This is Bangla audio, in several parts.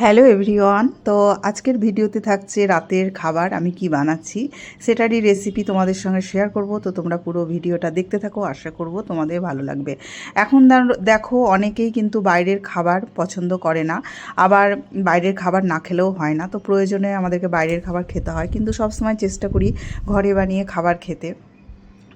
হ্যালো এভরিওয়ান, তো আজকের ভিডিওতে থাকছে রাতের খাবার, আমি কি বানাচ্ছি সেটারই রেসিপি তোমাদের সঙ্গে শেয়ার করব, তো তোমরা পুরো ভিডিওটা দেখতে থাকো, আশা করব তোমাদের ভালো লাগবে। এখন দেখো অনেকেই কিন্তু বাইরের খাবার পছন্দ করে না, আবার বাইরের খাবার না খেলেও হয় না, তো প্রয়োজনে আমাদেরকে বাইরের খাবার খেতে হয়, কিন্তু সবসময় চেষ্টা করি ঘরে বানিয়ে খাবার খেতে।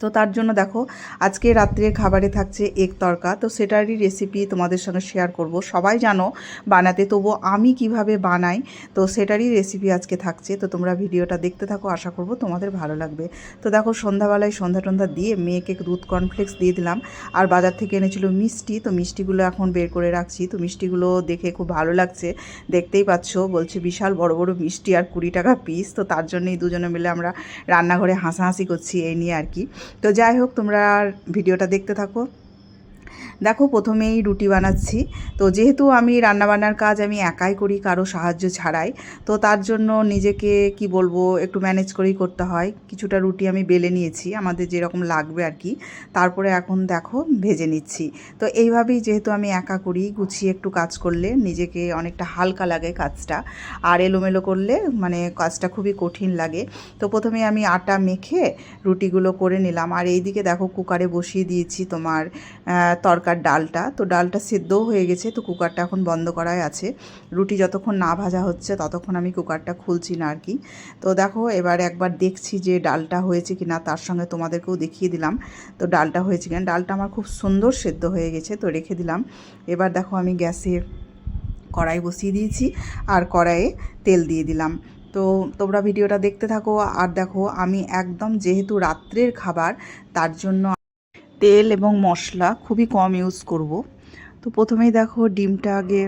তো তার জন্য দেখো, আজকে রাত্রের খাবারে থাকছে এক তরকা। তো সেটারই রেসিপি তোমাদের সঙ্গে শেয়ার করব। সবাই জানো বানাতে তবু আমি কীভাবে বানাই, তো সেটারই রেসিপি আজকে থাকছে। তো তোমরা ভিডিওটা দেখতে থাকো, আশা করব তোমাদের ভালো লাগবে। তো দেখো, সন্ধ্যাবেলায় সন্ধ্যা টন্ধা দিয়ে মেয়েকে দুধ কর্নফ্লেক্স দিয়ে দিলাম। আর বাজার থেকে এনেছিল মিষ্টি, তো মিষ্টিগুলো এখন বের করে রাখছি। তো মিষ্টিগুলো দেখে খুব ভালো লাগছে। দেখতেই পাচ্ছ, বলছে বিশাল বড় বড় মিষ্টি আর কুড়ি টাকা পিস তো তার জন্যই দুজনে মিলে আমরা রান্নাঘরে হাসাহাসি করছি, এই নিয়ে আর কি। তো যাই হোক তোমরা ভিডিওটা দেখতে থাকো। দেখো প্রথমেই রুটি বানাচ্ছি। তো যেহেতু আমি রান্নাবান্নার কাজ আমি একাই করি কারও সাহায্য ছাড়াই, তো তার জন্য নিজেকে কি বলব একটু ম্যানেজ করেই করতে হয়। কিছুটা রুটি আমি বেলে নিয়েছি, আমাদের যেরকম লাগবে আর কি। তারপরে এখন দেখো ভেজে নিচ্ছি। তো এইভাবেই যেহেতু আমি একা করি, গুছিয়ে একটু কাজ করলে নিজেকে অনেকটা হালকা লাগে কাজটা। আর এলোমেলো করলে মানে কাজটা খুবই কঠিন লাগে। তো প্রথমে আমি আটা মেখে রুটিগুলো করে নিলাম। আর এইদিকে দেখো কুকারে বসিয়ে দিয়েছি তোমার তরকার ডালটা। তো ডালটা সেদ্ধও হয়ে গেছে, তো কুকারটা এখন বন্ধ করাই আছে। রুটি যতক্ষণ না ভাজা হচ্ছে, ততক্ষণ আমি কুকারটা খুলছি না আর কি তো দেখো, এবার একবার দেখছি যে ডালটা হয়েছে কি না তার সঙ্গে তোমাদেরকেও দেখিয়ে দিলাম তো ডালটা হয়েছে কিনা। ডালটা আমার খুব সুন্দর সেদ্ধ হয়ে গেছে, তো রেখে দিলাম। এবার দেখো, আমি গ্যাসে কড়াই বসিয়ে দিয়েছি আর কড়াইয়ে তেল দিয়ে দিলাম। তো তোমরা ভিডিওটা দেখতে থাকো। আর দেখো, আমি একদম যেহেতু রাত্রের খাবার, তার জন্য তেল এবং মশলা খুবই কম ইউজ করব। তো প্রথমেই দেখো ডিমটা আগে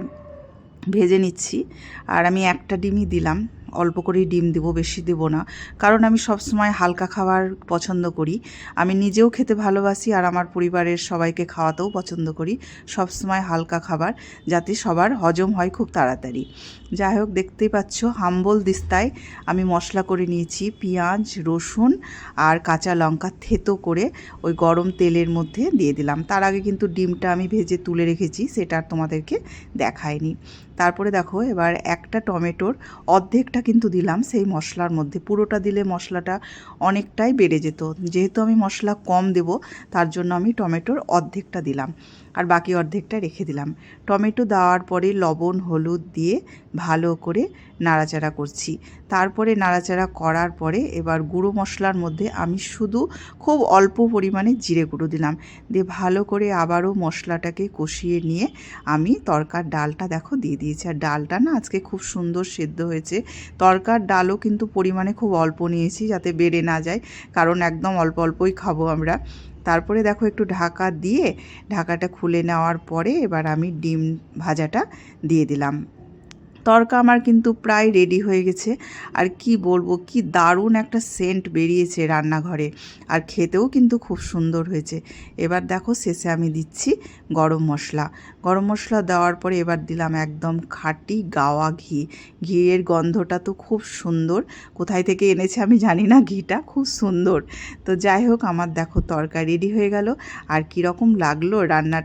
ভেজে নিচ্ছি। আর আমি একটা ডিমই দিলাম। অল্প করেই ডিম দেবো, বেশি দেবো না। কারণ আমি সবসময় হালকা খাবার পছন্দ করি। আমি নিজেও খেতে ভালোবাসি আর আমার পরিবারের সবাইকে খাওয়াতেও পছন্দ করি। সবসময় হালকা খাবার যাতে সবার হজম হয় খুব তাড়াতাড়ি। যাই হোক, দেখতেই পাচ্ছ, হাম্বল দিস্তায় আমি মশলা করে নিয়েছি, পেঁয়াজ, রসুন আর কাঁচা লঙ্কা থেতো করে ওই গরম তেলের মধ্যে দিয়ে দিলাম। তার আগে কিন্তু ডিমটা আমি ভেজে তুলে রেখেছি, সেটা আর তোমাদেরকে দেখায়নি তারপরে দেখো, এবার একটা টমেটোর অর্ধেকটা কিন্তু দিলাম, সেই মশলার মধ্যে। পুরোটা দিলে মশলাটা অনেকটাই বেড়ে যেত। যেহেতু আমি মশলা কম দেব, তার জন্য আমি টমেটোর অর্ধেকটা দিলাম। আর বাকি অর্ধেকটা রেখে দিলাম। টমেটো দেওয়ার পরে লবণ, হলুদ দিয়ে ভালো করে নাড়াচাড়া করছি। তারপরে নাড়াচাড়া করার পরে এবার গুঁড়ো মশলার মধ্যে আমি শুধু খুব অল্প পরিমাণে জিরে গুঁড়ো দিলাম। দিয়ে ভালো করে আবারও মশলাটাকে কষিয়ে নিয়ে আমি তরকার ডালটা দেখো দিয়ে দিয়েছি। আর ডালটা না আজকে খুব সুন্দর সেদ্ধ হয়েছে। তরকার ডালও কিন্তু পরিমাণে খুব অল্প নিয়েছি যাতে বেড়ে না যায়। কারণ একদম অল্প অল্পই খাব আমরা। তারপরে দেখো একটু ঢাকা দিয়ে ঢাকাটা খুলে নেওয়ার পরে এবার আমি ডিম ভাজাটা দিয়ে দিলাম। তরকা আমার কিন্তু প্রায় রেডি হয়ে গেছে। আর কি বলব, কি দারুণ একটা সেন্ট বেরিয়েছে রান্নাঘরে। আর খেতেও কিন্তু খুব সুন্দর হয়েছে। এবার দেখো শেষে আমি দিচ্ছি গরম মশলা। গরম মশলা দেওয়ার পরে এবার দিলাম একদম খাঁটি গাওয়া ঘি। ঘিয়ের গন্ধটা তো খুব সুন্দর। কোথায় থেকে এনেছে আমি জানি না, ঘিটা খুব সুন্দর। তো যাই হোক, আমার দেখো তরকা রেডি হয়ে গেল। আর কীরকম লাগল রান্না